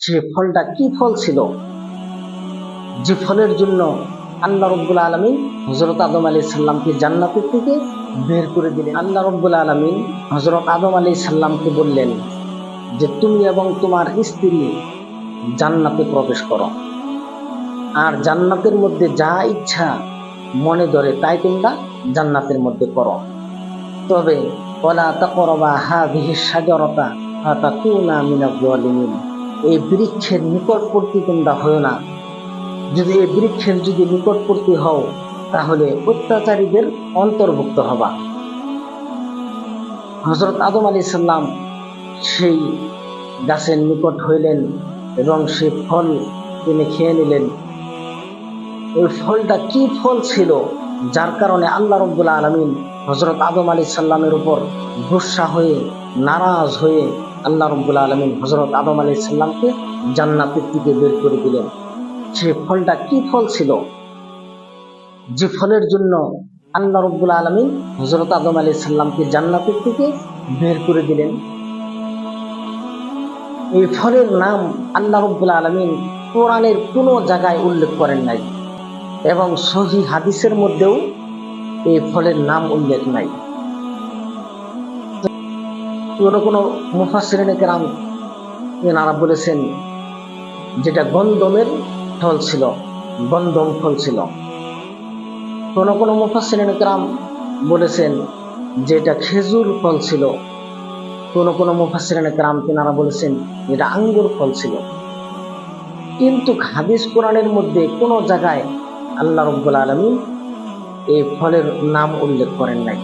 সে ফলটা কি ফল ছিল? যে ফলের জন্য আল্লাহ রব্বুল আলমিন হজরত আদম আলী সাল্লামকে জান্নাতের থেকে বের করে দিলেন। আল্লাহ রব্বুল আলমিন হজরত আদম আলী সাল্লামকে বললেন যে, তুমি এবং তোমার স্ত্রী জান্নাতে প্রবেশ করো। আর জান্নাতের মধ্যে যা ইচ্ছা মনে ধরে তাই তোমরা জান্নাতের মধ্যে করো। তবে ওলা তাকরবা হা বিহি সাজরতা ফাতাকুনা মিনাজ জালিমিন এই বৃক্ষের নিকটবর্তী তোমরা হও না। যদি এই বৃক্ষের যদি নিকটবর্তী হও, তাহলে অত্যাচারীদের অন্তর্ভুক্ত হবা। হজরত আদম আলী সাল্লাম সেই গাছের নিকট হইলেন এবং সে ফল তিনি খেয়ে নিলেন। ওই ফলটা কি ফল ছিল? যার কারণে আল্লাহ রব্বুল আলমিন হজরত আদম আলী সাল্লামের উপর গুসা হয়ে, নারাজ হয়ে আল্লাহ রব্বুল আলমিন হজরত আদম আলী সাল্লামকে জান্নাতের দিকে বের করে দিলেন। সে ফলটা কি ফল ছিল? যে ফলের জন্য আল্লাহ রব্বুল আলমিন হজরত আদম আলী সাল্লামকে জান্নাতের থেকে বের করে দিলেন। এই ফলের নাম আল্লাহ রব্বুল আলমিন কোরআনের কোনো জায়গায় উল্লেখ করেন নাই। এবং সহি হাদিসের মধ্যেও এই ফলের নাম উল্লেখ নাই। কোনো কোনো মুফাসিরিনে কেরাম এনারা বলেছেন, যেটা গন্ধমের ফল ছিল, গন্ধম ফল ছিল। কোনো কোনো মুফাসিরিনে কেরাম বলেছেন যে এটা খেজুর ফল ছিল। কোনো কোনো মুফাসিরিনে কেরাম তেনারা বলেছেন এটা আঙ্গুর ফল ছিল। কিন্তু হাদিস কোরআনের মধ্যে কোনো জায়গায় আল্লাহ রব্বুল আলমী এই ফলের নাম উল্লেখ করেন নাই।